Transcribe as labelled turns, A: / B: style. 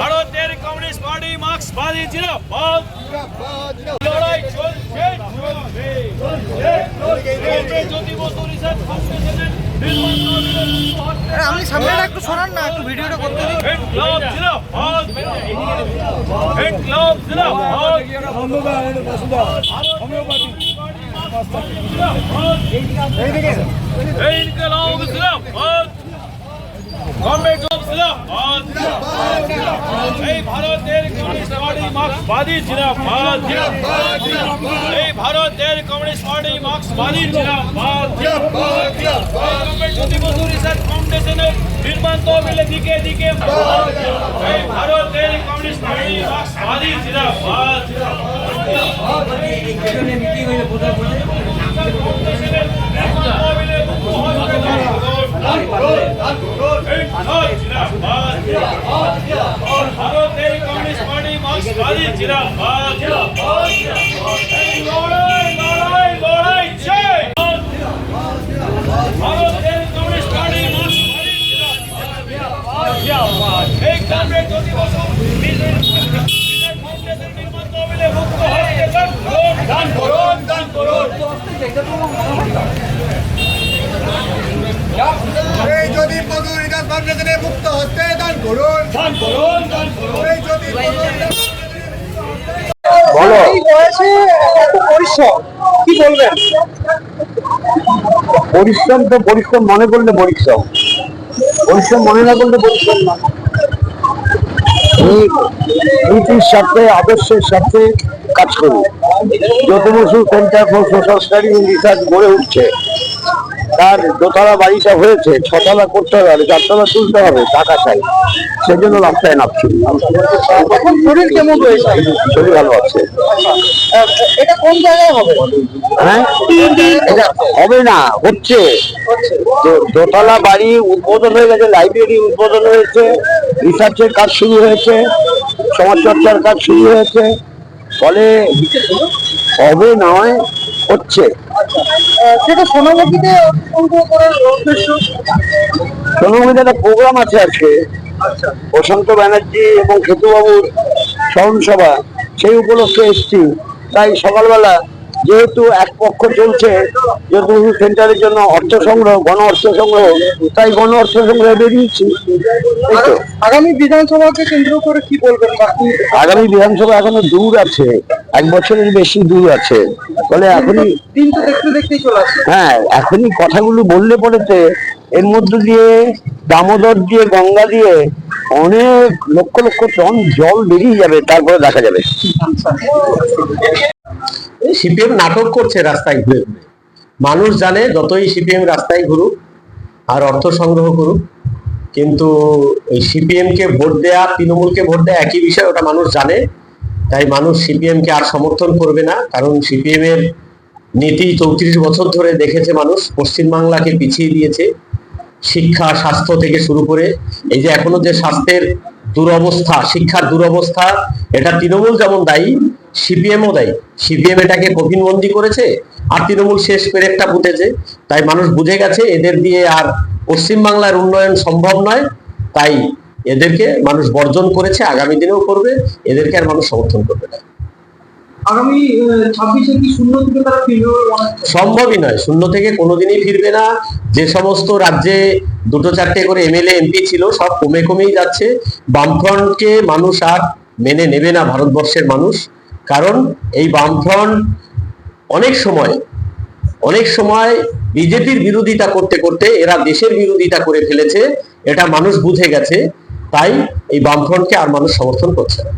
A: ভারতের communist party মার্ক্সবাদী জিন্দাবাদ। লড়াই চলছে
B: আপনি সামনে একটু সরান না একটু ভিডিওটা করতে দিন।
A: ইনকলাব জিন্দাবাদ। ইনকলাব জিন্দাবাদ। এই ভারতের কমিউনিস্ট পার্টি মার্ক্সবাদী, জিন্দাবাদ। এই ভারতের কমিউনিস্ট পার্টি মার্ক্সবাদী বসু রিসার্চ ফাউন্ডেশনের নির্মাণ তহবিলে দিকে দিকে। এই ভারতের কমিউনিস্ট পার্টি মার্ক্সবাদী, জিন্দাবাদ। ফাউন্ডেশনের নির্মাণ তহবিলে ভারতের কমিউনিস্ট পার্টি মার্ক্সবাদী জিন্দাবাদ এই লড়াই লড়াই লড়াই চাই ভারতের কমিউনিস্ট পার্টি মার্ক্সবাদী জিন্দাবাদ এই কামরে যদি বসু ফাউন্ডেশন নির্মাণ তহবিলে মুক্ত হতে দান করুন দান করুন
C: এই যদি মধুর রিজার্ভ ফাউন্ডেশনে মুক্ত হস্তে দান করুন।
A: দান করুন দান করুন
C: এই যদি মধুর রিজার্ভ
B: বলো এই বয়সে এত পরিশ্রম, কি বলবেন?
D: পরিশ্রম তো পরিশ্রম মনে করলে পরিশ্রম। পরিশ্রম মনে না করলে পরিশ্রম না। নীতির সাথে আদর্শের সাথে কাজ করি। যত বছর কোনটা স্টাডি রিসার্চ গড়ে উঠছে তার দোতলা বাড়িটা হয়েছে ছতলা করতে হবে আর চারতলা তুলতে হবে টাকা চাই। সেজন্য রাস্তায় নামছি।
B: শরীর কেমন রয়েছে?
D: শরীর ভালো আছে।
B: এটা কোন জায়গায় হবে?
D: হ্যাঁ? এটা হবে না হচ্ছে। দোতলা বাড়ি উদ্বোধন হয়ে গেছে লাইব্রেরি উদ্বোধন হয়েছে রিসার্চের কাজ শুরু হয়েছে সমাজ চর্চার কাজ শুরু হয়েছে। ফলে হবে নয় হচ্ছে।
B: সেটা সোনামুখীতে
D: সোনামুখীতে একটা প্রোগ্রাম আছে আজকে। প্রশান্ত ব্যানার্জি এবং খেতুবাবুর স্মরণ সভা সেই উপলক্ষে এসছি। তাই সকালবেলা যেহেতু এক পক্ষ চলছে যেহেতু সেন্টারের জন্য অর্থ সংগ্রহ গণ অর্থ সংগ্রহ তাই গণ অর্থ সংগ্রহে বেরিয়েছি।
B: আগামী বিধানসভাকে কেন্দ্র করে কি বলবেন?
D: আগামী বিধানসভা এখনও দূর আছে এক বছরের বেশি দূর আছে। ফলে এখনই
B: দিন তো দেখতে দেখতেই চলে
D: হ্যাঁ এখনই কথাগুলো বললে পড়েতে এর মধ্যে দিয়ে দামোদর দিয়ে গঙ্গা দিয়ে অনেক লক্ষ লক্ষ টন জল বেরিয়ে যাবে তারপরে দেখা যাবে।
E: সিপিএম নাটক করছে রাস্তায় ঘুরে ঘুরে। মানুষ জানে যতই সিপিএম রাস্তায় ঘুরুক আর অর্থ সংগ্রহ করুক, কিন্তু এই সিপিএম কে ভোট দেয়া, তৃণমূলকে ভোট দেয়া একই বিষয়, ওটা মানুষ জানে। তাই মানুষ সিপিএম কে আর সমর্থন করবে না, কারণ সিপিএম এর নীতি চৌত্রিশ বছর ধরে দেখেছে মানুষ, পশ্চিমবাংলাকে পিছিয়ে দিয়েছে, শিক্ষা, স্বাস্থ্য থেকে শুরু করে। এই যে এখনও যে স্বাস্থ্যের দুরবস্থা, শিক্ষার দুরবস্থা, এটা তৃণমূল যেমন দায়ী সিপিএমও দেয়। সিপিএম এটাকে কঠিনবন্দি করেছে আর তৃণমূল শেষ পেরেকটা পুঁতেছে। তাই মানুষ বুঝে গেছে এদের দিয়ে আর পশ্চিমবাংলার উন্নয়ন সম্ভব নয়। তাই এদেরকে মানুষ বর্জন করেছে আগামী দিনেও করবে। এদেরকে আর মানুষ সমর্থন করবে না।
B: আগামী ছাব্বিশে কি শূন্য থেকে তারা ফিরবে বলে হচ্ছে?
E: সম্ভবই নয়। শূন্য থেকে কোনোদিনই ফিরবে না। যে সমস্ত রাজ্যে দুটো চারটে করে এমএলএ এমপি ছিল সব কমে কমেই যাচ্ছে। বামফ্রন্টকে মানুষ আর মেনে নেবে না ভারতবর্ষের মানুষ। কারণ এই বামফ্রন্ট অনেক সময় অনেক সময় বিজেপির বিরোধিতা করতে করতে এরা দেশের বিরোধিতা করে ফেলেছে, এটা মানুষ বুঝে গেছে, তাই এই বামফ্রন্টকে আর মানুষ সমর্থন করছে না।